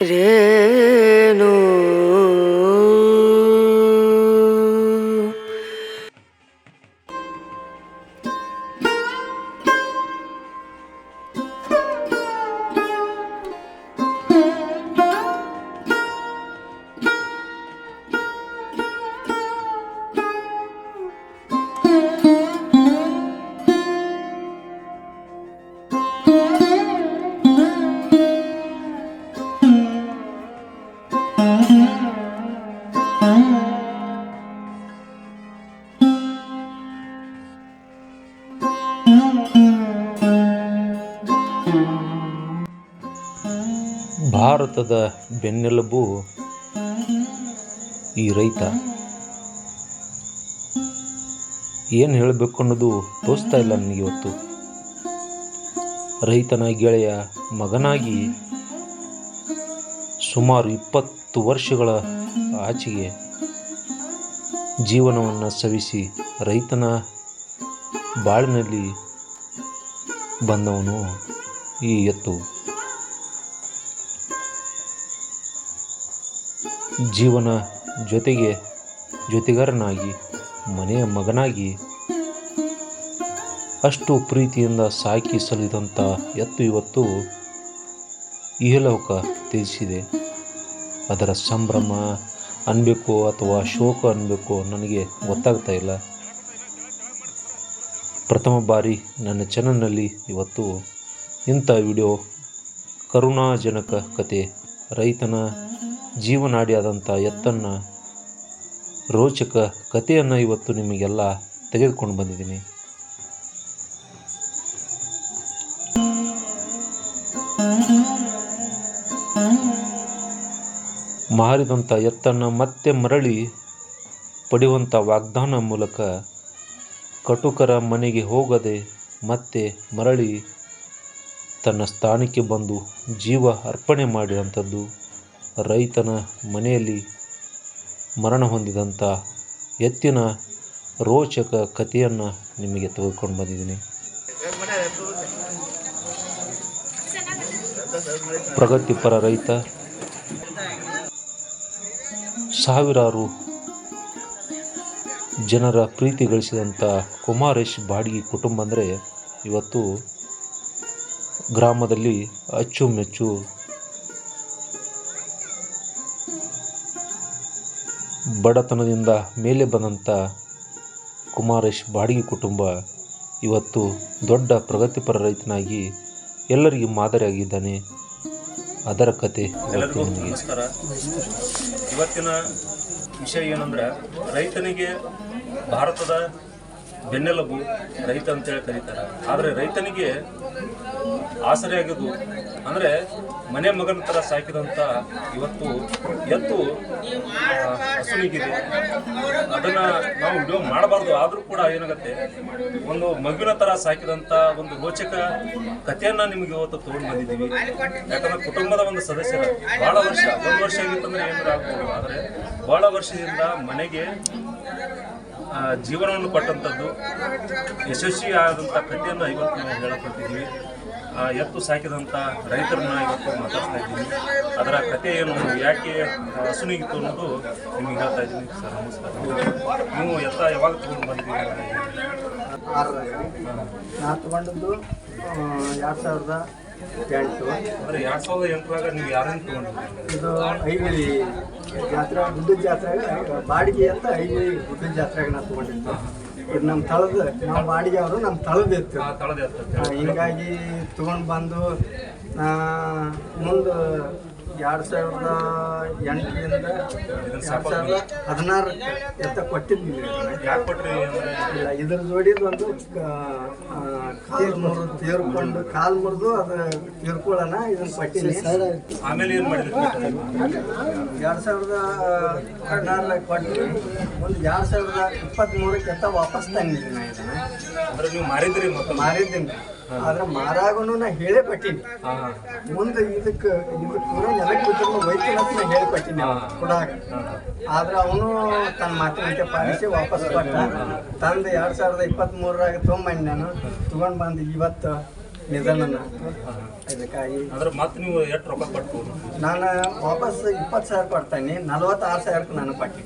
இரு ಭಾರತದ ಬೆನ್ನೆಲುಬು ಈ ರೈತ. ಏನು ಹೇಳಬೇಕು ಅನ್ನೋದು ತೋಚ್ತಾ ಇಲ್ಲ ನನಗೆ ಇವತ್ತು. ರೈತನ ಗೆಳೆಯ ಮಗನಾಗಿ ಸುಮಾರು ಇಪ್ಪತ್ತು ವರ್ಷಗಳ ಆಚೆಗೆ ಜೀವನವನ್ನು ಸವಿಸಿ ರೈತನ ಬಾಳಿನಲ್ಲಿ ಬಂದವನು ಈ ಎತ್ತು. ಜೀವನ ಜೊತೆಗೆ ಜೊತೆಗಾರನಾಗಿ, ಮನೆಯ ಮಗನಾಗಿ ಅಷ್ಟು ಪ್ರೀತಿಯಿಂದ ಸಾಕಿ ಸಲಿದಂಥ ಎತ್ತು ಇವತ್ತು ಇಹಲೋಕ ತ್ಯಜಿಸಿದೆ ಅದರ ಸಂಭ್ರಮ ಅನ್ಬೇಕು ಅಥವಾ ಶೋಕ ಅನ್ಬೇಕು ನನಗೆ ಗೊತ್ತಾಗ್ತಾ ಇಲ್ಲ. ಪ್ರಥಮ ಬಾರಿ ನನ್ನ ಚಾನಲ್ನಲ್ಲಿ ಇವತ್ತು ಇಂಥ ವಿಡಿಯೋ ಕರುಣಾಜನಕ ಕತೆ ರೈತನ ಜೀವನಾಡಿಯಾದಂಥ ಎತ್ತನ್ನ ರೋಚಕ ಕಥೆಯನ್ನು ಇವತ್ತು ನಿಮಗೆಲ್ಲ ತೆಗೆದುಕೊಂಡು ಬಂದಿದ್ದೀನಿ. ಮಾರಿದಂಥ ಎತ್ತನ್ನು ಮತ್ತೆ ಮರಳಿ ಪಡೆಯುವಂಥ ವಾಗ್ದಾನ ಮೂಲಕ ಕಟುಕರ ಮನೆಗೆ ಹೋಗದೆ ಮತ್ತೆ ಮರಳಿ ತನ್ನ ಸ್ಥಾನಕ್ಕೆ ಬಂದು ಜೀವ ಅರ್ಪಣೆ ಮಾಡಿದಂಥದ್ದು. ರೈತನ ಮನೆಯಲ್ಲಿ ಮರಣ ಹೊಂದಿದಂಥ ಎತ್ತಿನ ರೋಚಕ ಕಥೆಯನ್ನು ನಿಮಗೆ ತೆಗೆದುಕೊಂಡು ಬಂದಿದ್ದೀನಿ. ಪ್ರಗತಿಪರ ರೈತ, ಸಾವಿರಾರು ಜನರ ಪ್ರೀತಿ ಗಳಿಸಿದಂಥ ಕುಮಾರೇಶ್ ಬಾಡಿಗೆ ಕುಟುಂಬ ಅಂದರೆ ಇವತ್ತು ಗ್ರಾಮದಲ್ಲಿ ಅಚ್ಚುಮೆಚ್ಚು ಬಡತನದಿಂದ ಮೇಲೆ ಬಂದಂಥ ಕುಮಾರೇಶ್ ಬಾಡಿಗೆ ಕುಟುಂಬ ಇವತ್ತು ದೊಡ್ಡ ಪ್ರಗತಿಪರ ರೈತನಾಗಿ ಎಲ್ಲರಿಗೂ ಮಾದರಿಯಾಗಿದ್ದಾನೆ. ಅದರ ಕತೆ ಇವತ್ತು ಎಲ್ಲರಿಗೂ ನಿಮಗೆ. ನಮಸ್ಕಾರ. ಇವತ್ತಿನ ವಿಷಯ ಏನಂದ್ರೆ ರೈತನಿಗೆ ಭಾರತದ ಬೆನ್ನೆಲುಬು ರೈತ ಅಂತೇಳಿ ಕರೀತಾರೆ. ಆದರೆ ರೈತನಿಗೆ ಆಸರೆ ಅಂದ್ರೆ ಅಂದರೆ ಮನೆ ಮಗನ ಥರ ಸಾಕಿದಂಥ ಇವತ್ತು ಎತ್ತು ಹಸುವಿಗಿದೆ. ಅದನ್ನ ನಾವು ವಿಡಿಯೋ ಮಾಡಬಾರ್ದು, ಆದರೂ ಕೂಡ ಏನಾಗುತ್ತೆ, ಒಂದು ಮಗುವಿನ ಥರ ಸಾಕಿದಂಥ ಒಂದು ರೋಚಕ ಕಥೆಯನ್ನ ನಿಮಗೆ ಇವತ್ತು ತಗೊಂಡು ಬಂದಿದ್ದೀವಿ. ಯಾಕಂದ್ರೆ ಕುಟುಂಬದ ಒಂದು ಸದಸ್ಯರ, ಬಹಳ ವರ್ಷ, ಒಂದು ವರ್ಷ ಆಗಿತ್ತಂದ್ರೆ ಏನಾರ ಆಗ್ಬೋದು. ಆದರೆ ಬಹಳ ವರ್ಷದಿಂದ ಮನೆಗೆ ಜೀವನವನ್ನು ಕೊಟ್ಟಂಥದ್ದು ಯಶಸ್ವಿ ಆದಂಥ ಕಥೆಯನ್ನು ಇವತ್ತು ನಾವು ಹೇಳಕೊಟ್ಟಿದ್ದೀವಿ ಎತ್ತು ಸಾಕಿದಂಥ ರೈತರನ್ನ ಇವತ್ತು ಮಾತಾಡ್ತಾ ಇದ್ದೀನಿ. ಅದರ ಕತೆ ಏನು ಯಾಕೆ ಹಸುನಿಗಿತ್ತು ಅನ್ನೋದು ನಿಮಗೆ ಹೇಳ್ತಾ ಇದ್ದೀನಿ. ಸರ್ ನಮಸ್ಕಾರ. ನೀವು ಎತ್ತ ಯಾವಾಗ ತಗೊಂಡು ಬಂದಿದ್ದೀರಿ? ನಾನು ತಗೊಂಡದ್ದು ಎರಡು ಸಾವಿರದ ಎಂಟು. ಅಂದರೆ ಎರಡು ಸಾವಿರದ ಎಂಟರಾಗ ನೀವು ಯಾರನ್ನು ತಗೊಂಡಿದ್ದೀರಿ? ಇದು ಐಗಿಳಿ ಜಾತ್ರೆ ಗುಡ್ಡದ ಜಾತ್ರೆಗೆ ಬಾಡಿಗೆ ಅಂತ ಐಗಿಳಿ ಗುಡ್ಡದ ಜಾತ್ರೆಗೆ ನಾನು ತಗೊಂಡಿದ್ದು. ನಮ್ಮ ತಳದ ನಾವು ಬಾಡಿಗೆ ಅವರು ನಮ್ಮ ತಳದ ಇತ್ತು ಹಿಂಗಾಗಿ ತಗೊಂಡು ಬಂದು ಮುಂದೆ ಎರಡು ಸಾವಿರದ ಎಂಟರಿಂದ ಎರಡು ಸಾವಿರದ ಹದಿನಾರು ಎತ್ತ ಕೊಟ್ಟಿದ್ವಿ ಇದನ್ನ. ಯಾಕೆ ಕೊಟ್ರಿ ಇಲ್ಲ ಇದ್ರ ಜೋಡಿದು ಒಂದು ಕಾಲು ಮುರಿದು ತೀರ್ಕೊಂಡು ಕಾಲು ಮುರಿದು ಅದ ತೀರ್ಕೊಳ್ಳೋಣ ಇದನ್ನ ಪಟ್ಟಿನಿ ಆಮೇಲೆ ಏನು ಮಾಡಿದ್ರಿ? ಎರಡು ಸಾವಿರದ ಹದಿನಾರಲ್ಲಿ ಕೊಟ್ಟು ಒಂದು ಎರಡು ಸಾವಿರದ ಇಪ್ಪತ್ತ್ಮೂರಕ್ಕೆ ಎತ್ತ ವಾಪಸ್ ತಂದಿದ್ದೀನಿ ನಾನು ಇದನ್ನ. ಅಂದ್ರೆ ನೀವು ಮಾರಿದ್ರಿ ಮತ್ತೆ ಮಾರಿದ್ದೀನಿ. ಆದ್ರೆ ಮಾರಾಗನು ನಾ ಹೇಳೇ ಪಟ್ಟಿನಿ ಮುಂದೆ ಇದಕ್ಕೆ ಇದಕ್ಕೆ ಪೂರ ನೆಲಕ್ಕೆ ನಾ ಹೇಳಿಪಟ್ಟಿನಿ ಕೊಡಾಗ. ಆದ್ರೆ ಅವನು ತನ್ನ ಮಾತಿನಂತೆ ಪಾಲಿಸಿ ವಾಪಸ್ ಕೊಟ್ಟ. ತಂದು ಎರಡು ಸಾವಿರದ ಇಪ್ಪತ್ತ್ಮೂರರಾಗ ತೊಗೊಂಬಂದು ನಾನು. ತೊಗೊಂಡು ಬಂದು ಇವತ್ತು ನಿಧನ ಅದಕ್ಕಾಗಿ ಅಂದ್ರೆ ಮತ್ತೆ ನೀವು ಎಷ್ಟು ರೊಕ್ಕ ಕೊಟ್ಟು ನಾನು ವಾಪಸ್ ಇಪ್ಪತ್ತು ಸಾವಿರ ಕೊಡ್ತೇನೆ. ನಲವತ್ತಾರು ಸಾವಿರಕ್ಕೆ ನಾನು ಕೊಟ್ಟಿ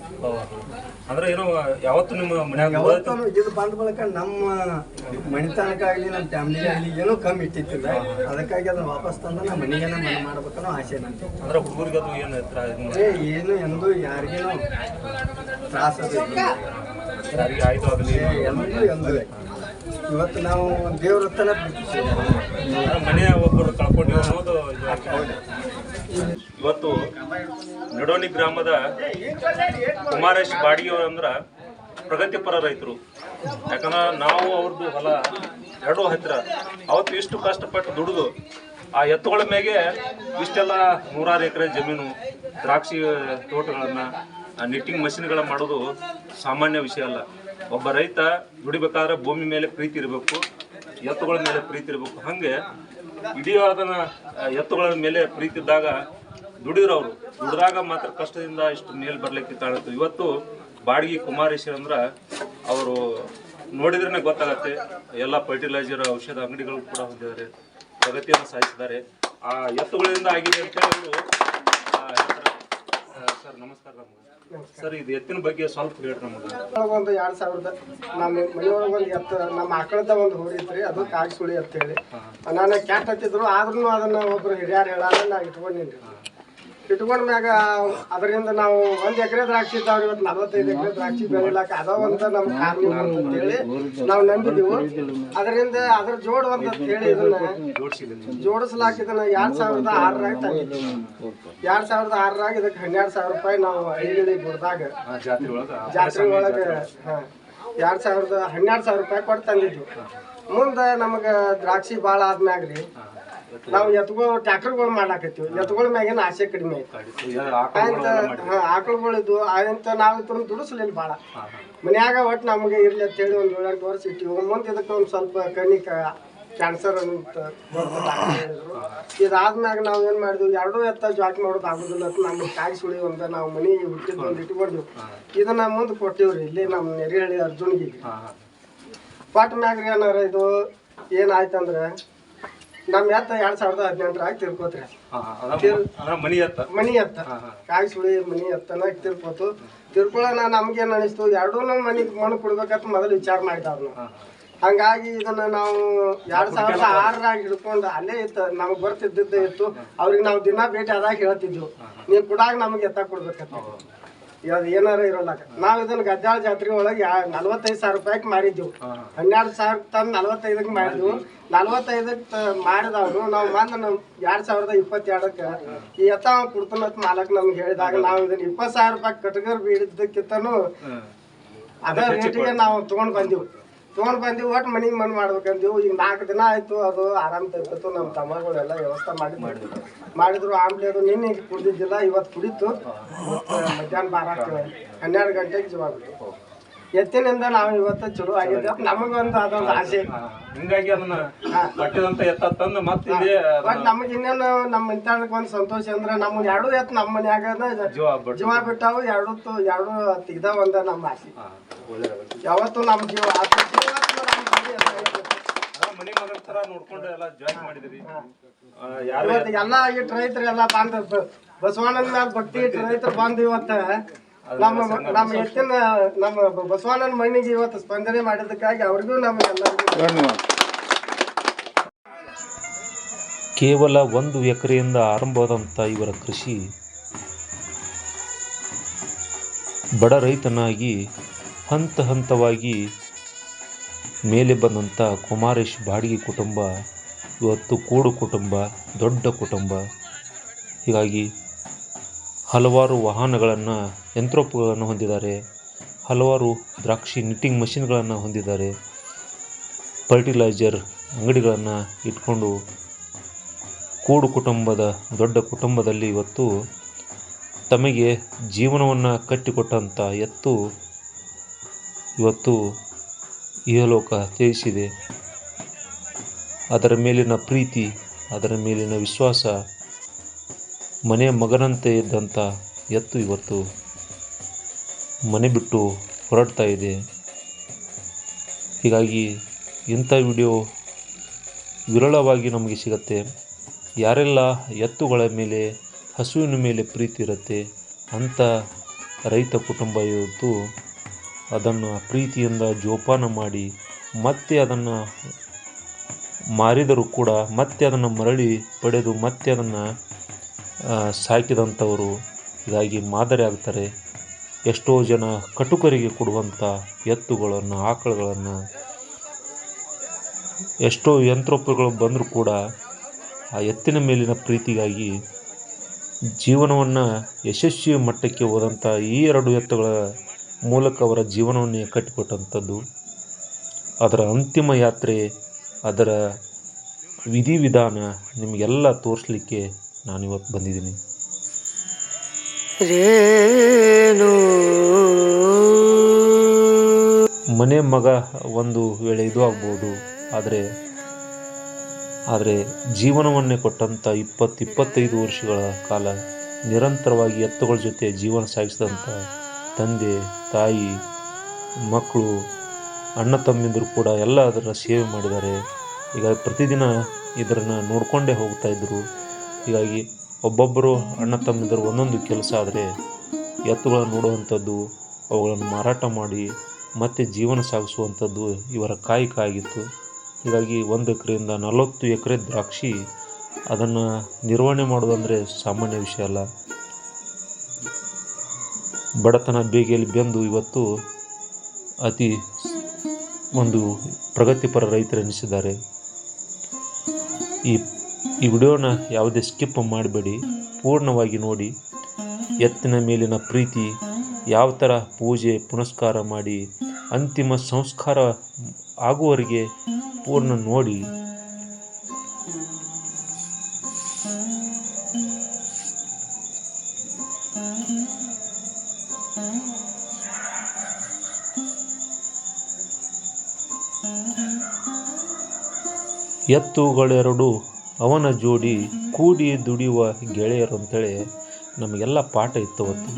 ಅಂದ್ರೆ ಏನೋ ಯಾವತ್ತು ನಿಮ್ಮ ಮನ್ಯಾಗ ಯಾವತ್ತೂ ಇದು ಬಂದ ಬಳಿಕ ನಮ್ಮ ಮಣಿತನಕ್ಕಾಗಲಿ ನಮ್ಮ ಫ್ಯಾಮಿಲಿಗೆ ಆಗಲಿ ಏನೋ ಕಮ್ಮಿ ಇಟ್ಟಿತ್ತಿಲ್ಲ ಅದಕ್ಕಾಗಿ ಅದನ್ನ ವಾಪಸ್ ತಂದು ನಮ್ಮ ಮನೆಗೇನ ಮನೆ ಮಾಡ್ಬೇಕನ್ನೋ ಆಸೆ ನಂತೆ ಅಂದ್ರೆ ಹುಡುಗರಿಗೆ ಅದು ಏನು ಏ ಏನು ಎಂದು ಯಾರಿಗೇನು ತ್ರಾಸ. ಯಾರಿಗೆ ಆಯ್ತು ಆಗಲಿ. ಏ, ಎಂದೂ ಇವತ್ತು ನಾವು ದೇವ್ರ ಹತ್ತನ ಅಂದ್ರೆ ಮನೆಯ ಒಬ್ಬರು ಕಳ್ಕೊಂಡಿವಿ ಅನ್ನೋದು. ಇವತ್ತು ನಡೋನಿ ಗ್ರಾಮದ ಕುಮಾರೇಶ್ ಬಾಡಿಗೆಯವರು ಅಂದ್ರ ಪ್ರಗತಿಪರ ರೈತರು. ಯಾಕಂದ್ರೆ ನಾವು ಅವ್ರದ್ದು ಹೊಲ ಎರಡೂ ಹತ್ತಿರ. ಅವತ್ತು ಇಷ್ಟು ಕಷ್ಟಪಟ್ಟು ದುಡಿದು ಆ ಎತ್ತುಗಳ ಮೇಲೆ ಇಷ್ಟೆಲ್ಲ ನೂರಾರು ಎಕರೆ ಜಮೀನು, ದ್ರಾಕ್ಷಿ ತೋಟಗಳನ್ನ ನಿಟ್ಟಿಂಗ್ ಮಷಿನ್ಗಳ ಮಾಡೋದು ಸಾಮಾನ್ಯ ವಿಷಯ ಅಲ್ಲ. ಒಬ್ಬ ರೈತ ದುಡಿಬೇಕಾದ್ರೆ ಭೂಮಿ ಮೇಲೆ ಪ್ರೀತಿ ಇರಬೇಕು, ಎತ್ತುಗಳ ಮೇಲೆ ಪ್ರೀತಿ ಇರಬೇಕು. ಹಂಗೆ ಇಡೀ ಅದನ್ನ ಎತ್ತುಗಳ ಮೇಲೆ ಪ್ರೀತಿದ್ದಾಗ ದುಡಿರೋರು ದುಡಿದಾಗ ಮಾತ್ರ ಕಷ್ಟದಿಂದ ಇಷ್ಟು ಮೇಲೆ ಬರ್ಲಿಕ್ಕೆ ಕಾಣುತ್ತೆ ಇವತ್ತು ಬಾಡಿಗೆ ಕುಮಾರೇಶ್ ಅಂದ್ರೆ ಅವರು ನೋಡಿದ್ರೇ ಗೊತ್ತಾಗತ್ತೆ. ಎಲ್ಲ ಫರ್ಟಿಲೈಸರ್ ಔಷಧ ಅಂಗಡಿಗಳು ಕೂಡ ಹೊಂದಿದ್ದಾರೆ. ಪ್ರಗತಿಯನ್ನು ಸಾಧಿಸಿದ್ದಾರೆ. ಆ, ಎತ್ತುಗಳಿಂದ ಆಗಿದೆ ಅಂತ ಹೇಳಿ ಅವರು ಸರ್, ನಮಸ್ಕಾರ ನಮ್ಗೆ ಸರ್ ಇದು ಎತ್ತಿನ ಬಗ್ಗೆ ಸ್ವಲ್ಪ ಹೇಳ್ರಿ ನಮಗೆ. ಒಂದು ಎರಡ್ ಸಾವಿರದ ನಮ್ಮ ಮನೆಯೊಳಗೆ ಒಂದು ಎತ್ತ ನಮ್ಮ ಆಕಳದ ಒಂದು ಹೋರಿ ರೀ ಅದು ಕಾಗಿ ಸುಳಿ ಅಂತ ಹೇಳಿ. ನಾನು ಕ್ಯಾಟ್ ಹತ್ತಿದ್ರು ಆದ್ರೂ ಅದನ್ನ ಒಬ್ರು ಹಿರಿಯರು ಹೇಳಾರ ನಾ ಇಟ್ಕೊಂಡಿನಿ. ಇಟ್ಕೊಂಡ ಮ್ಯಾಗ ಅದರಿಂದ ನಾವು ಒಂದ್ ಎಕರೆ ದ್ರಾಕ್ಷಿ ಇದ್ದಾವ್ರಿ ಇವತ್ತು ನಲವತ್ತೈದು ಎಕರೆ ದ್ರಾಕ್ಷಿ ಬೆಳಿಲಾಕ ಅದಾವ ಅಂತ ನಮ್ ಕಾರಣ ಅಂತ ಹೇಳಿ ನಾವು ನಂಬಿದೀವು. ಅದರಿಂದ ಅದ್ರ ಜೋಡ್ ಒಂದ್ ಅಂತ ಹೇಳಿ ಇದನ್ನ ಜೋಡಿಸ್ಲಾಕ್ ಜೋಡಿಸ್ಲಾಕ ಇದನ್ನ ಎರಡ್ ಸಾವಿರದ ಆರರಾಗ ತಂದಿದ್ವಿ. ಎರಡ್ ಸಾವಿರದ ಆರರಾಗ ಇದಕ್ಕೆ ಹನ್ನೆರಡು ಸಾವಿರ ರೂಪಾಯಿ ನಾವು ಐಗಿಳಿ ಗುಡ್ದಾಗ ಜಾತ್ರೆ ಒಳಗ ಎರಡ್ ಸಾವಿರದ ಹನ್ನೆರಡು ಸಾವಿರ ರೂಪಾಯಿ ಕೊಟ್ಟು ತಂದಿದ್ವಿ. ಮುಂದೆ ನಮಗೆ ದ್ರಾಕ್ಷಿ ಭಾಳ ಆದ್ಮ್ಯಾಗ ರೀ ನಾವು ಎತ್ಗಳು ಟ್ರ್ಯಾಕ್ಟರ್ಗಳು ಮಾಡಾಕತ್ತೀವಿ. ಎತ್ಗಳ ಮ್ಯಾಗಿನ ಆಸೆ ಕಡಿಮೆ ಆಯ್ತು ಹಾ ಆಕಳುಗಳಿದ್ವು ಆಯ್ತ ನಾವು ಇದ್ರ ದುಡಿಸ್ಲಿಲ್ಲ ಭಾಳ ಮನ್ಯಾಗ ಒಟ್ಟು ನಮಗೆ ಇರ್ಲಿ ಅಂತ ಹೇಳಿ ಒಂದು ಏಳೆಂಟು ವರ್ಷ ಇಟ್ಟಿವಿ. ಮುಂದೆ ಇದಕ್ಕೆ ಒಂದು ಸ್ವಲ್ಪ ಕಣ್ಣಿ ಕ್ಯಾನ್ಸರ್ ಅಂತ ಇದಾದ್ಮ್ಯಾಗ ನಾವು ಏನು ಮಾಡಿದ್ವಿ? ಎರಡೂ ಎತ್ತ ಜಾಕ್ ಮಾಡೋದು ಆಗುದಿಲ್ಲ ಅಂತ ನಮ್ಗೆ ಕಾಯಿ ಸುಳಿ ಒಂದು ನಾವು ಮನೆ ಹುಟ್ಟಿದ್ದು ಒಂದು ಇಟ್ಕೊಂಡ್ವಿ. ಇದನ್ನ ಮುಂದೆ ಕೊಟ್ಟಿವ್ರಿ. ಇಲ್ಲಿ ನಮ್ಮ ನೆರೆಹಳ್ಳಿ ಅರ್ಜುನ್ಗೆ ಕೊಟ್ಟ ಮ್ಯಾಗ ರೀ ಏನಾರ ಇದು ಏನಾಯ್ತಂದ್ರೆ ನಮ್ಮ ಎತ್ತ ಎರಡ್ ಸಾವಿರದ ಹದಿನೆಂಟರಾಗ ತಿರ್ಕೋತ್ರಿ. ಮನಿ ಎತ್ತ. ಮನಿ ಎತ್ತ. ಕಾಯಿ ಸುಳಿ ಮನಿ ಎತ್ತನ ತಿರ್ಕೋತು. ತಿರ್ಕೊಳ್ಳೋಣ ನಮ್ಗೇನ್ ಅನಿಸ್ತು? ಎರಡೂ ಮನಿ ಮಣ್ಣು ಕೊಡ್ಬೇಕಂತ ಮೊದಲು ವಿಚಾರ ಮಾಡಿದವ್ರು ನಾವು. ಹಂಗಾಗಿ ಇದನ್ನ ನಾವು ಎರಡ್ ಸಾವಿರದ ಆರರಾಗ ಹಿಡ್ಕೊಂಡು ಅಲ್ಲೇ ಇತ್ತು ನಮ್ಗೆ ಬರ್ತಿದ್ದಿದ್ದೇ ಇತ್ತು. ಅವ್ರಿಗೆ ನಾವು ದಿನ ಭೇಟಿ ಆದಾಗ ಹೇಳ್ತಿದ್ವು. ನೀವು ಕೊಡಾಗ ನಮ್ಗೆ ಎತ್ತ ಕೊಡ್ಬೇಕಂತ. ಇವಾಗ ಏನಾರ ಇರೋಲ್ಲ. ನಾವು ಇದನ್ನ ಗದ್ದಾಳ ಜಾತ್ರೆ ಒಳಗೆ ನಲ್ವತ್ತೈದು ಸಾವಿರ ರೂಪಾಯಿಗೆ ಮಾರಿದ್ದೆವು ಹನ್ನೆರಡು ಸಾವಿರ ತಂದು ನಲ್ವತ್ತೈದಕ್ಕೆ ಮಾಡಿದ್ವು ನಲ್ವತ್ತೈದಕ್ಕೆ ಮಾಡಿದವ್ರು ನಾವು ಬಂದು ನಮ್ ಎರಡು ಸಾವಿರದ ಇಪ್ಪತ್ತೆರಡಕ್ಕೆ ಈ ಎತ್ತ ಕುಡ್ತನತ್ ಮಾಲಕ್ ನಮ್ಗೆ ಹೇಳಿದಾಗ ನಾವು ಇದನ್ನ ಇಪ್ಪತ್ತು ಸಾವಿರ ರೂಪಾಯಿ ಕಟಗರ್ ಬೀಳಿದ್ದಕ್ಕಿಂತನೂ ಅದ ರೇಟಿಗೆ ನಾವು ತಗೊಂಡ್ ಬಂದಿವಿ. ತಗೊಂಡ್ ಬಂದಿವಿ ಒಟ್ಟು ಮನಿಗೆ ಮಣ್ಣು ಮಾಡ್ಬೇಕಂತೀವಿ ಈಗ ನಾಲ್ಕು ದಿನ ಆಯ್ತು, ಅದು ಆರಾಮ್ ತಿರ್ತಿತ್ತು ನಮ್ಮ ತಮ್ಮಗಳೆಲ್ಲ ವ್ಯವಸ್ಥೆ ಮಾಡಿ ಮಾಡಿದ್ರು. ಮಾಡಿದ್ರು, ಆಮ್ಲೆ ಅದು ನಿನ್ನೆ ಕುಡಿದಿದ್ದಿಲ್ಲ ಇವತ್ತು ಕುಡಿತು. ಮಧ್ಯಾಹ್ನ ಬಾರಕ್ಕೆ ಹನ್ನೆರಡು ಗಂಟೆಗೆ ಜೀವಾಗ್ಬಿಟ್ಟು ಎತ್ತಿನಿಂದ ನಾವು ಇವತ್ತು ಚಲೋ. ಆಗಿದೆ ನಮಗೊಂದು ಅದೊಂದು ಆಸೆ. ಹಿಂಗಾಗಿ ಅದನ್ನ ಎತ್ತ ತಂದು ಮತ್ತೆ ಇಲ್ಲಿ ಬಟ್ ನಮಗೆ ಇನ್ನೇನು ನಮ್ಮ ಇಂತಾಳಕ್ಕೆ ಒಂದು ಸಂತೋಷ ಅಂದ್ರೆ ನಮ್ಮ ಎರಡು ಎತ್ತು ನಮ್ಮ ಮನ್ಯಾಗ ಜೀವ ಬಿಟ್ಟು ಜೀವ ಬಿಟ್ಟಾವು ಎರಡು ಎರಡು ತೆಗ್ದ ಒಂದ ನಮ್ಮ ಆಸೆ. ಯಾವತ್ತು ನಮ್ಮ ಜೀವ ಮನೆ ಮಗನ ತರ ನೋಡ್ಕೊಂಡು ಎಲ್ಲ ಜಾಯಿನ್ ಮಾಡಿದ್ರಿ. ಎಲ್ಲ ಇಟ್ಟು ರೈತರು ಎಲ್ಲ ಬಂದ ಬಸವಣ್ಣನ ಬಟ್ಟಿ ಭಕ್ತಿ ಇಟ್ಟು ರೈತರು ಬಂದು ಇವತ್ತ ನಮ್ಮ ನಮ್ಮ ಹೆಚ್ಚಿನ ನಮ್ಮ ಬಸವಣ್ಣನ ಮಣ್ಣಿಗೆ ಇವತ್ತು ಸ್ಪಂದನೆ ಮಾಡಿದ್ದಕ್ಕಾಗಿ ಅವ್ರಿಗೂ ನಮಗೆಲ್ಲರಿಗೂ ಕೇವಲ ಒಂದು ಎಕರೆಯಿಂದ ಆರಂಭವಾದಂಥ ಇವರ ಕೃಷಿ ಬಡ ರೈತನಾಗಿ ಹಂತ ಹಂತವಾಗಿ ಮೇಲೆ ಬಂದಂಥ ಕುಮಾರೇಶ್ ಬಾಡಿಗೆ ಕುಟುಂಬ ಇವತ್ತು ಕೂಡು ಕುಟುಂಬ ದೊಡ್ಡ ಕುಟುಂಬ. ಹೀಗಾಗಿ ಹಲವಾರು ವಾಹನಗಳನ್ನು ಯಂತ್ರೋಪಗಳನ್ನು ಹೊಂದಿದ್ದಾರೆ. ಹಲವಾರು ದ್ರಾಕ್ಷಿ ನಿಟ್ಟಿಂಗ್ ಮಷಿನ್ಗಳನ್ನು ಹೊಂದಿದ್ದಾರೆ. ಫರ್ಟಿಲೈಜರ್ ಅಂಗಡಿಗಳನ್ನು ಇಟ್ಕೊಂಡು, ಕೂಡು ಕುಟುಂಬದ, ದೊಡ್ಡ ಕುಟುಂಬದಲ್ಲಿ ಇವತ್ತು ತಮಗೆ ಜೀವನವನ್ನು ಕಟ್ಟಿಕೊಟ್ಟಂಥ ಎತ್ತು ಇವತ್ತು ಇಹಲೋಕ ತ್ಯಜಿಸಿದೆ ಅದರ ಮೇಲಿನ ಪ್ರೀತಿ, ಅದರ ಮೇಲಿನ ವಿಶ್ವಾಸ ಮನೆಯ ಮಗನಂತೆ ಇದ್ದಂಥ ಎತ್ತು ಇವತ್ತು ಮನೆ ಬಿಟ್ಟು ಹೊರಡ್ತಾ ಇದೆ. ಹೀಗಾಗಿ ಇಂಥ ವಿಡಿಯೋ ವಿರಳವಾಗಿ ನಮಗೆ ಸಿಗತ್ತೆ. ಯಾರೆಲ್ಲ ಎತ್ತುಗಳ ಮೇಲೆ, ಹಸುವಿನ ಮೇಲೆ ಪ್ರೀತಿ ಇರುತ್ತೆ ಅಂಥ ರೈತ ಕುಟುಂಬ ಇವತ್ತು ಅದನ್ನು ಪ್ರೀತಿಯಿಂದ ಜೋಪಾನ ಮಾಡಿ ಮತ್ತೆ ಅದನ್ನು ಮಾರಿದರೂ ಕೂಡ ಮತ್ತೆ ಅದನ್ನು ಮರಳಿ ಪಡೆದು ಮತ್ತೆ ಅದನ್ನು ಸಾಕಿದಂಥವರು ಇದಾಗಿ ಮಾದರಿ ಆಗ್ತಾರೆ. ಎಷ್ಟೋ ಜನ ಕಟುಕರಿಗೆ ಕೊಡುವಂಥ ಎತ್ತುಗಳನ್ನು, ಆಕಳುಗಳನ್ನು, ಎಷ್ಟೋ ಯಂತ್ರೋಪಗಳು ಬಂದರೂ ಕೂಡ ಆ ಎತ್ತಿನ ಮೇಲಿನ ಪ್ರೀತಿಗಾಗಿ ಜೀವನವನ್ನು ಯಶಸ್ವಿ ಮಟ್ಟಕ್ಕೆ ಹೋದಂಥ ಈ ಎರಡು ಎತ್ತುಗಳ ಮೂಲಕ ಅವರ ಜೀವನವನ್ನೇ ಕಟ್ಟಿಕೊಟ್ಟಂಥದ್ದು. ಅದರ ಅಂತಿಮ ಯಾತ್ರೆ, ಅದರ ವಿಧಿವಿಧಾನ ನಿಮಗೆಲ್ಲ ತೋರಿಸ್ಲಿಕ್ಕೆ ನಾನಿವತ್ತು ಬಂದಿದ್ದೀನಿ. ಮನೆ ಮಗ ಒಂದು ವೇಳೆ ಇದು ಆಗ್ಬೋದು ಆದರೆ ಆದರೆ ಜೀವನವನ್ನೇ ಕೊಟ್ಟಂಥ ಇಪ್ಪತ್ತು ಇಪ್ಪತ್ತೈದು ವರ್ಷಗಳ ಕಾಲ ನಿರಂತರವಾಗಿ ಎತ್ತುಗಳ ಜೊತೆ ಜೀವನ ಸಾಗಿಸಿದಂಥ ತಂದೆ ತಾಯಿ ಮಕ್ಕಳು ಅಣ್ಣ ತಮ್ಮಿಂದರು ಕೂಡ ಎಲ್ಲ ಅದನ್ನು ಸೇವೆ ಮಾಡಿದ್ದಾರೆ. ಈಗ ಪ್ರತಿದಿನ ಇದನ್ನು ನೋಡಿಕೊಂಡೇ ಹೋಗ್ತಾ ಇದ್ದರು ಹೀಗಾಗಿ ಒಬ್ಬೊಬ್ಬರು ಅಣ್ಣ ತಮ್ಮಂದಿರು ಒಂದೊಂದು ಕೆಲಸ ಆದರೆ ಎತ್ತುಗಳನ್ನು ನೋಡುವಂಥದ್ದು, ಅವುಗಳನ್ನು ಮಾರಾಟ ಮಾಡಿ ಮತ್ತೆ ಜೀವನ ಸಾಗಿಸುವಂಥದ್ದು ಇವರ ಕಾಯಕ ಆಗಿತ್ತು. ಹೀಗಾಗಿ ಒಂದು ಎಕರೆಯಿಂದ ನಲವತ್ತು ಎಕರೆ ದ್ರಾಕ್ಷಿ ಅದನ್ನು ನಿರ್ವಹಣೆ ಮಾಡೋದಂದರೆ ಸಾಮಾನ್ಯ ವಿಷಯ ಅಲ್ಲ. ಬಡತನ ಬೇಗೆಯಲ್ಲಿ ಬೆಂದು ಇವತ್ತು ಅತಿ ಒಂದು ಪ್ರಗತಿಪರ ರೈತರೆನಿಸಿದ್ದಾರೆ. ಈ ಈ ವಿಡಿಯೋನ ಯಾವುದೇ ಸ್ಕಿಪ್ ಮಾಡಬೇಡಿ. ಪೂರ್ಣವಾಗಿ ನೋಡಿ. ಎತ್ತಿನ ಮೇಲಿನ ಪ್ರೀತಿ, ಯಾವ ಥರ ಪೂಜೆ, ಪುನಸ್ಕಾರ ಮಾಡಿ, ಅಂತಿಮ ಸಂಸ್ಕಾರ ಆಗುವವರಿಗೆ ಪೂರ್ಣ ನೋಡಿ. ಎತ್ತುಗಳೆರಡು ಅವನ ಜೋಡಿ ಕೂಡಿ ದುಡಿಯುವ ಗೆಳೆಯರು ಅಂತೇಳಿ ನಮಗೆಲ್ಲ ಪಾಠ ಇತ್ತು ಅವತ್ತು.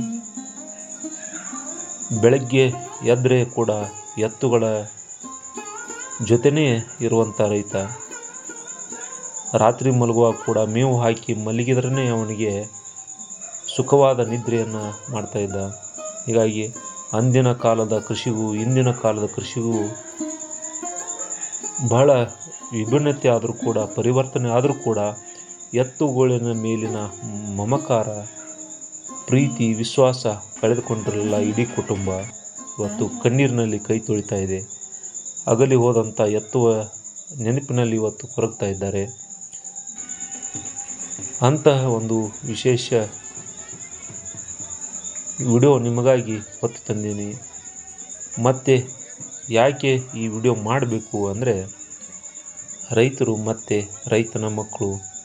ಬೆಳಗ್ಗೆ ಎದ್ದರೆ ಕೂಡ ಎತ್ತುಗಳ ಜೊತೆನೇ ಇರುವಂಥ ರೈತ. ರಾತ್ರಿ ಮಲಗುವಾಗ ಕೂಡ ಮೇವು ಹಾಕಿ ಮಲಗಿದ್ರೇ ಅವನಿಗೆ ಸುಖವಾದ ನಿದ್ರೆಯನ್ನು ಮಾಡ್ತಾಯಿದ್ದ ಹೀಗಾಗಿ ಅಂದಿನ ಕಾಲದ ಕೃಷಿಗೂ, ಇಂದಿನ ಕಾಲದ ಕೃಷಿಗೂ ಬಹಳ ವಿಭಿನ್ನತೆ ಆದರೂ ಕೂಡ, ಪರಿವರ್ತನೆ ಆದರೂ ಕೂಡ, ಎತ್ತುಗಳಿನ ಮೇಲಿನ ಮಮಕಾರ, ಪ್ರೀತಿ, ವಿಶ್ವಾಸ ಕಳೆದುಕೊಂಡಿರಲಿಲ್ಲ ಇಡೀ ಕುಟುಂಬ. ಇವತ್ತು ಕಣ್ಣೀರಿನಲ್ಲಿ ಕೈ ತೊಳಿತಾ ಇದೆ. ಅಗಲಿ ಹೋದಂಥ ಎತ್ತುವ ನೆನಪಿನಲ್ಲಿ ಇವತ್ತು ಕೊರಗ್ತಾ ಇದ್ದಾರೆ. ಅಂತಹ ಒಂದು ವಿಶೇಷ ವಿಡಿಯೋ ನಿಮಗಾಗಿ ಹೊತ್ತು ತಂದೀನಿ ಮತ್ತು ಯಾಕೆ ಈ ವಿಡಿಯೋ ಮಾಡಬೇಕು ಅಂದರೆ ರೈತರು ಮತ್ತು ರೈತನ ಮಕ್ಕಳು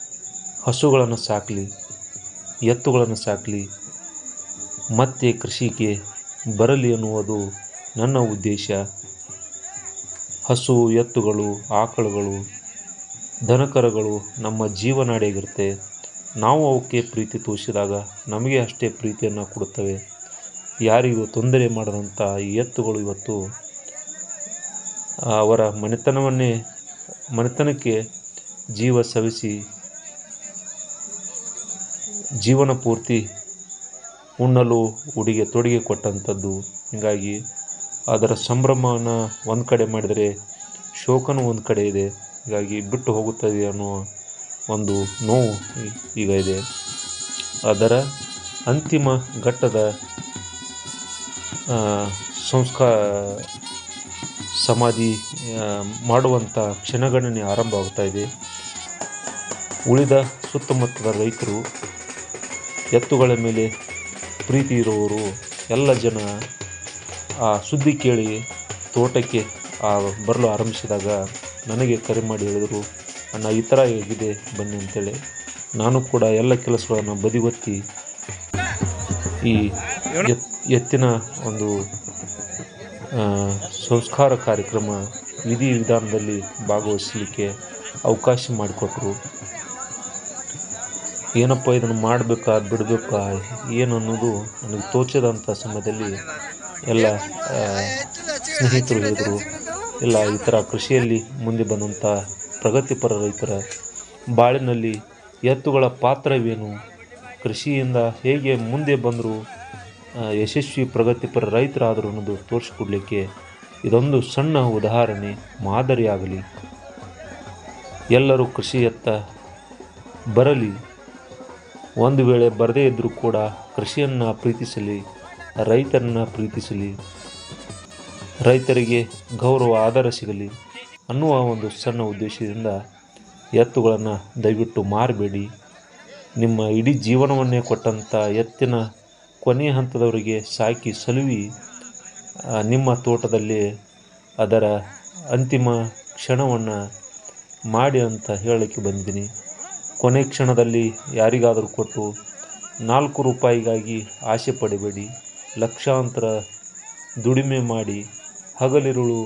ಹಸುಗಳನ್ನು ಸಾಕಲಿ, ಎತ್ತುಗಳನ್ನು ಸಾಕಲಿ, ಮತ್ತೆ ಕೃಷಿಗೆ ಬರಲಿ ಅನ್ನುವುದು ನನ್ನ ಉದ್ದೇಶ. ಹಸು, ಎತ್ತುಗಳು, ಆಕಳುಗಳು, ದನಕರಗಳು ನಮ್ಮ ಜೀವನಾಡಿಯಾಗಿರುತ್ತೆ. ನಾವು ಅವಕ್ಕೆ ಪ್ರೀತಿ ತೋರಿಸಿದಾಗ ನಮಗೆ ಅಷ್ಟೇ ಪ್ರೀತಿಯನ್ನು ಕೊಡುತ್ತವೆ. ಯಾರಿಗೂ ತೊಂದರೆ ಮಾಡದಂಥ ಈ ಎತ್ತುಗಳು ಇವತ್ತು ಅವರ ಮನೆತನವನ್ನೇ ಮನೆತನಕ್ಕೆ ಜೀವ ಸವಿಸಿ, ಜೀವನ ಪೂರ್ತಿ ಉಣ್ಣಲು ಉಡುಗೆ ತೊಡುಗೆ ಕೊಟ್ಟಂಥದ್ದು. ಹೀಗಾಗಿ ಅದರ ಸಂಭ್ರಮವನ್ನು ಒಂದು ಕಡೆ ಮಾಡಿದರೆ ಶೋಕನೂ ಒಂದು ಕಡೆ ಇದೆ. ಹೀಗಾಗಿ ಬಿಟ್ಟು ಹೋಗುತ್ತದೆ ಅನ್ನೋ ಒಂದು ನೋವು ಈಗ ಇದೆ. ಅದರ ಅಂತಿಮ ಘಟ್ಟದ ಸಂಸ್ಕಾರ ಸಮಾಧಿ ಮಾಡುವಂಥ ಕ್ಷಣಗಣನೆ ಆರಂಭ ಇದೆ. ಉಳಿದ ಸುತ್ತಮುತ್ತದ ರೈತರು, ಎತ್ತುಗಳ ಮೇಲೆ ಪ್ರೀತಿ ಇರುವವರು ಎಲ್ಲ ಜನ ಆ ಸುದ್ದಿ ಕೇಳಿ ತೋಟಕ್ಕೆ, ಆ, ಬರಲು ಆರಂಭಿಸಿದಾಗ ನನಗೆ ಕರೆ ಮಾಡಿ ಹೇಳಿದರು, ಅಣ್ಣ, ಈ ಥರ ಹೇಗಿದೆ, ಬನ್ನಿ ಅಂತೇಳಿ. ನಾನು ಕೂಡ ಎಲ್ಲ ಕೆಲಸಗಳನ್ನು ಬದಿಗೊತ್ತಿ ಈ ಎತ್, ಎತ್ತಿನ ಒಂದು ಸಂಸ್ಕಾರ ಕಾರ್ಯಕ್ರಮ ವಿಧಿ ವಿಧಾನದಲ್ಲಿ ಭಾಗವಹಿಸಲಿಕ್ಕೆ ಅವಕಾಶ ಮಾಡಿಕೊಟ್ರು. ಏನಪ್ಪ ಇದನ್ನು ಮಾಡಬೇಕಾ, ಬಿಡಬೇಕಾ, ಏನು ಅನ್ನೋದು ನನಗೆ ತೋಚದಂಥ ಸಮಯದಲ್ಲಿ ಎಲ್ಲ ಸ್ನೇಹಿತರು ಹೇಳಿದರು. ಇಲ್ಲ, ಈ ಥರ ಕೃಷಿಯಲ್ಲಿ ಮುಂದೆ ಬಂದಂಥ ಪ್ರಗತಿಪರ ರೈತರ ಬಾಳಿನಲ್ಲಿ ಎತ್ತುಗಳ ಪಾತ್ರವೇನು? ಕೃಷಿಯಿಂದ ಹೇಗೆ ಮುಂದೆ ಬಂದರು? ಯಶಸ್ವಿ ಪ್ರಗತಿಪರ ರೈತರಾದರು ಅನ್ನೋದು ತೋರಿಸ್ಕೊಡ್ಲಿಕ್ಕೆ ಇದೊಂದು ಸಣ್ಣ ಉದಾಹರಣೆ ಮಾದರಿಯಾಗಲಿ. ಎಲ್ಲರೂ ಕೃಷಿಯತ್ತ ಬರಲಿ. ಒಂದು ವೇಳೆ ಬರದೇ ಇದ್ದರೂ ಕೂಡ ಕೃಷಿಯನ್ನು ಪ್ರೀತಿಸಲಿ, ರೈತರನ್ನು ಪ್ರೀತಿಸಲಿ, ರೈತರಿಗೆ ಗೌರವ ಆಧಾರ ಸಿಗಲಿ ಅನ್ನುವ ಒಂದು ಸಣ್ಣ ಉದ್ದೇಶದಿಂದ ಎತ್ತುಗಳನ್ನು ದಯವಿಟ್ಟು ಮಾರಬೇಡಿ. ನಿಮ್ಮ ಇಡೀ ಜೀವನವನ್ನೇ ಕೊಟ್ಟಂಥ ಎತ್ತಿನ ಕೊನೆಯ ಹಂತದವರಿಗೆ ಸಾಕಿ ಸಲುವಿ ನಿಮ್ಮ ತೋಟದಲ್ಲಿ ಅದರ ಅಂತಿಮ ಕ್ಷಣವನ್ನು ಮಾಡಿ ಅಂತ ಹೇಳಲಿಕ್ಕೆ ಬಂದಿದ್ದೀನಿ. ಕೊನೆ ಕ್ಷಣದಲ್ಲಿ ಯಾರಿಗಾದರೂ ಕೊಟ್ಟು ನಾಲ್ಕು ರೂಪಾಯಿಗಾಗಿ ಆಸೆ ಪಡಬೇಡಿ. ಲಕ್ಷಾಂತರ ದುಡಿಮೆ ಮಾಡಿ ಹಗಲಿರುಳು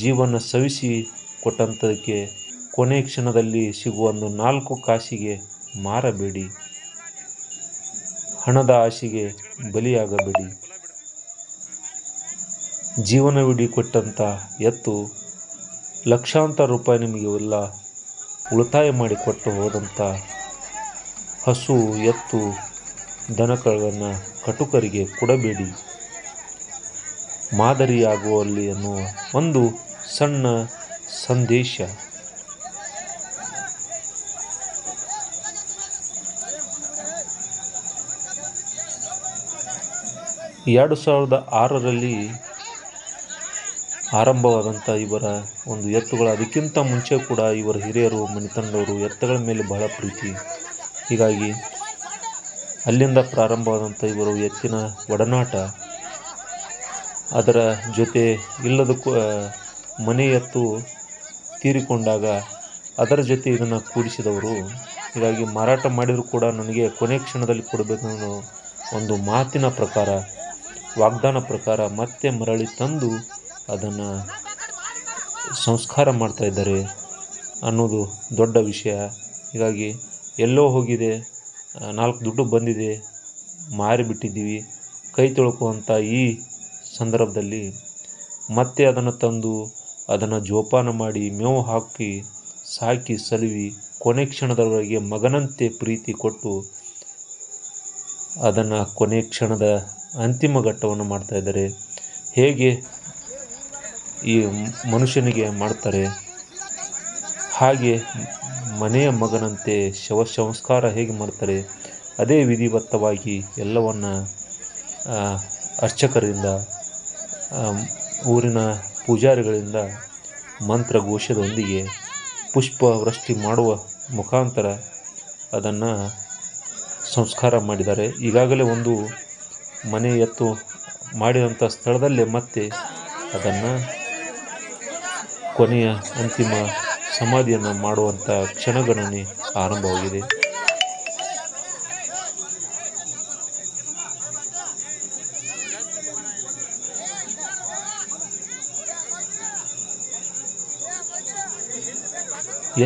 ಜೀವನ ಸವಿಸಿ ಕೊಟ್ಟಂಥದಕ್ಕೆ ಕೊನೆ ಕ್ಷಣದಲ್ಲಿ ಸಿಗುವ ಒಂದು ನಾಲ್ಕು ಕಾಸಿಗೆ ಮಾರಬೇಡಿ. ಹಣದ ಆಶೆಗೆ ಬಲಿಯಾಗಬೇಡಿ. ಜೀವನವಿಡೀ ಕೊಟ್ಟಂಥ ಎತ್ತು ಲಕ್ಷಾಂತರ ರೂಪಾಯಿ ನಿಮಗೆ ಎಲ್ಲ ಉಳಿತಾಯ ಮಾಡಿ ಕೊಟ್ಟು ಹೋದಂಥ ಹಸು, ಎತ್ತು ದನಕಳನ್ನು ಕಟುಕರಿಗೆ ಕೊಡಬೇಡಿ. ಮಾದರಿಯಾಗುವಲ್ಲಿ ಅನ್ನುವ ಒಂದು ಸಣ್ಣ ಸಂದೇಶ. ಎರಡು ಸಾವಿರದ ಆರರಲ್ಲಿ ಆರಂಭವಾದಂಥ ಇವರ ಒಂದು ಎತ್ತುಗಳ, ಅದಕ್ಕಿಂತ ಮುಂಚೆ ಕೂಡ ಇವರ ಹಿರಿಯರು ಮನೆತಂಡವರು ಎತ್ತುಗಳ ಮೇಲೆ ಬಹಳ ಪ್ರೀತಿ. ಹೀಗಾಗಿ ಅಲ್ಲಿಂದ ಪ್ರಾರಂಭವಾದಂಥ ಇವರು ಎತ್ತಿನ ಒಡನಾಟ. ಅದರ ಜೊತೆ ಇಲ್ಲದಕ್ಕೂ ಮನೆ ಎತ್ತು ತೀರಿಕೊಂಡಾಗ ಅದರ ಜೊತೆ ಇದನ್ನು ಕೂಡಿಸಿದವರು. ಹೀಗಾಗಿ ಮಾರಾಟ ಮಾಡಿದರೂ ಕೂಡ ನನಗೆ ಕೊನೆ ಕ್ಷಣದಲ್ಲಿ ಕೊಡಬೇಕು ಅನ್ನೋ ಒಂದು ಮಾತಿನ ಪ್ರಕಾರ ವಾಗ್ದಾನ ಪ್ರಕಾರ ಮತ್ತೆ ಮರಳಿ ತಂದು ಅದನ್ನು ಸಂಸ್ಕಾರ ಮಾಡ್ತಾ ಇದ್ದಾರೆ ಅನ್ನೋದು ದೊಡ್ಡ ವಿಷಯ. ಹೀಗಾಗಿ ಎಲ್ಲೋ ಹೋಗಿದೆ, ನಾಲ್ಕು ದುಡ್ಡು ಬಂದಿದೆ ಮಾರಿಬಿಟ್ಟಿದ್ದೀವಿ ಕೈ ತೊಳ್ಕುವಂಥ ಈ ಸಂದರ್ಭದಲ್ಲಿ ಮತ್ತೆ ಅದನ್ನು ತಂದು ಅದನ್ನು ಜೋಪಾನ ಮಾಡಿ ಮೇವು ಹಾಕಿ, ಸಾಕಿ, ಸಲುವಿ, ಕೊನೆ ಕ್ಷಣದವರೆಗೆ ಮಗನಂತೆ ಪ್ರೀತಿ ಕೊಟ್ಟು ಅದನ್ನು ಕೊನೆ ಕ್ಷಣದ ಅಂತಿಮ ಘಟ್ಟವನ್ನು ಮಾಡ್ತಾ ಇದ್ದಾರೆ. ಹೇಗೆ ಈ ಮನುಷ್ಯನಿಗೆ ಮಾಡ್ತಾರೆ? ಹಾಗೆ ಮನೆಯ ಮಗನಂತೆ ಶವ ಸಂಸ್ಕಾರ ಹೇಗೆ ಮಾಡ್ತಾರೆ? ಅದೇ ವಿಧಿವತ್ತವಾಗಿ ಎಲ್ಲವನ್ನು ಅರ್ಚಕರಿಂದ ಊರಿನ ಪೂಜಾರಿಗಳಿಂದ ಮಂತ್ರಘೋಷದೊಂದಿಗೆ ಪುಷ್ಪ ವೃಷ್ಟಿ ಮಾಡುವ ಮುಖಾಂತರ ಅದನ್ನು ಸಂಸ್ಕಾರ ಮಾಡಿದ್ದಾರೆ. ಈಗಾಗಲೇ ಒಂದು ಮನೆ ಎತ್ತು ಮಾಡಿದಂಥ ಸ್ಥಳದಲ್ಲೇ ಮತ್ತೆ ಅದನ್ನು ಕೊನೆಯ ಅಂತಿಮ ಸಮಾಧಿಯನ್ನು ಮಾಡುವಂಥ ಕ್ಷಣಗಣನೆ ಆರಂಭವಾಗಿದೆ.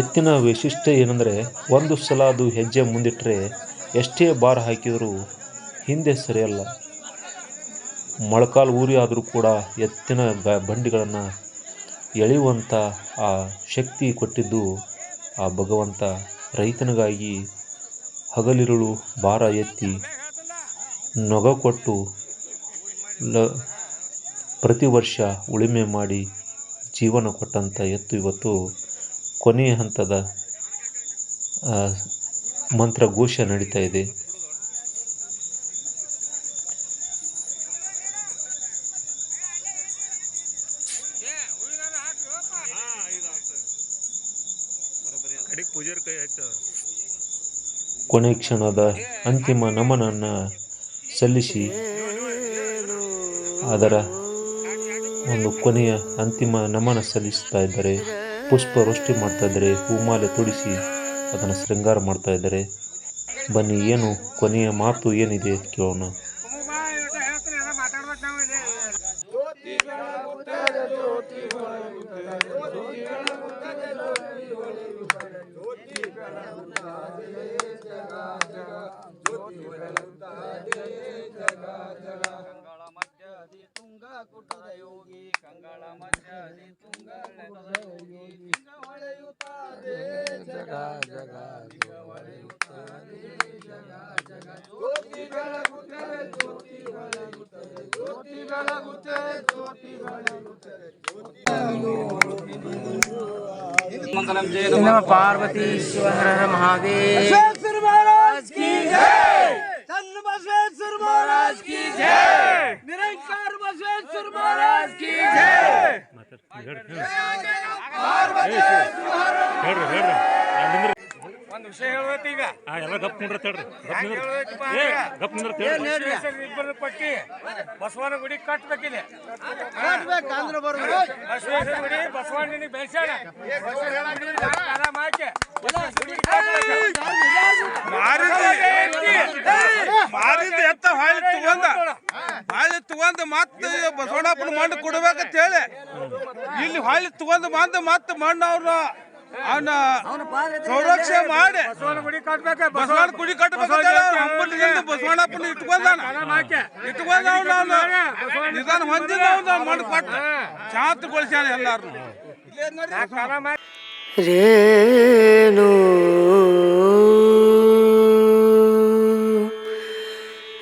ಎತ್ತಿನ ವೈಶಿಷ್ಟ್ಯ ಏನಂದರೆ, ಒಂದು ಸಲ ಅದು ಹೆಜ್ಜೆ ಮುಂದಿಟ್ಟರೆ ಎಷ್ಟೇ ಭಾರ ಹಾಕಿದರೂ ಹಿಂದೆ ಸರಿಯಲ್ಲ. ಮೊಳಕಾಲು ಊರಿ ಆದರೂ ಕೂಡ ಎತ್ತಿನ ಬಂಡಿಗಳನ್ನು ಎಳೆಯುವಂಥ ಆ ಶಕ್ತಿ ಕೊಟ್ಟಿದ್ದು ಆ ಭಗವಂತ. ರೈತನಿಗಾಗಿ ಹಗಲಿರುಳು ಭಾರ ಎತ್ತಿ ನೊಗ ಕೊಟ್ಟು ಲ, ಪ್ರತಿ ವರ್ಷ ಉಳುಮೆ ಮಾಡಿ ಜೀವನ ಕೊಟ್ಟಂಥ ಎತ್ತು ಇವತ್ತು. ಕೊನೆಯ ಹಂತದ ಮಂತ್ರ ಮಂತ್ರಘೋಷ ನಡೀತಾ ಇದೆ. ಕೊನೆ ಕ್ಷಣದ ಅಂತಿಮ ನಮನನ್ನು ಸಲ್ಲಿಸಿ. ಅದರ ಒಂದು ಕೊನೆಯ ಅಂತಿಮ ನಮನ ಸಲ್ಲಿಸ್ತಾ ಇದ್ದಾರೆ, ಪುಷ್ಪ ವೃಷ್ಟಿ ಮಾಡ್ತಾ ಇದ್ದಾರೆ, ಹೂಮಾಲೆ ತೊಡಿಸಿ ಅದನ್ನು ಶೃಂಗಾರ ಮಾಡ್ತಾ ಇದ್ದಾರೆ, ಬನ್ನಿ, ಏನು ಕೊನೆಯ ಮಾತು ಏನಿದೆ ಕೇಳೋಣ. नम पार्वती हर महादेव। ಇಬ್ಬರು ಪಟ್ಟಿ ಬಸವನ ಗುಡಿ ಕಟ್ಬೇಕಿದೆ ಬಸವೇಶ್ವರ ಗುಡಿ ಬಸವಣ್ಣನಿಗೆ ಬೆಳೆಸ್ಯಾಣ. ಮಾರಿದ ಎತ್ತ ಹಾಳಿ ತಗೊಂಡ ಹಾಳಿ ತಗೊಂಡ್ ಮತ್ತೆ ಬಸವಣ್ಣಪ್ಪನ ಮಣ್ಣು ಕೊಡ್ಬೇಕಂತ ಹೇಳಿ ಇಲ್ಲಿ ಹಾಳಿ ತಗೊಂಡ್ ಬಂದು ಮತ್ತೆ ಮಣ್ಣು ಅವ್ರ ಅವನ ಸಂರಕ್ಷಣೆ ಮಾಡಿ ಬಸವನ ಗುಡಿ ಕಟ್ಬೇಕು ಬಸವಣ್ಣ ಕುಡಿ ಕಟ್ಟಬೇಕಂತ ಹಂಬಲಿಂದ ಬಸವಣ್ಣಪ್ಪನ ಇಟ್ಕೊಂಡಾನ ಇಟ್ಕೊಂಡ ಅವನ ನಿಧಾನ ಹೊಂದಿದ ಅವನ ಮಣ್ಣು ಕೊಟ್ಟ ಶಾಂತಗೊಳಿಸ್ಯಾನ ಎಲ್ಲಾರು ಆರಾಮ ರೇಣು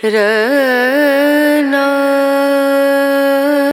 ರ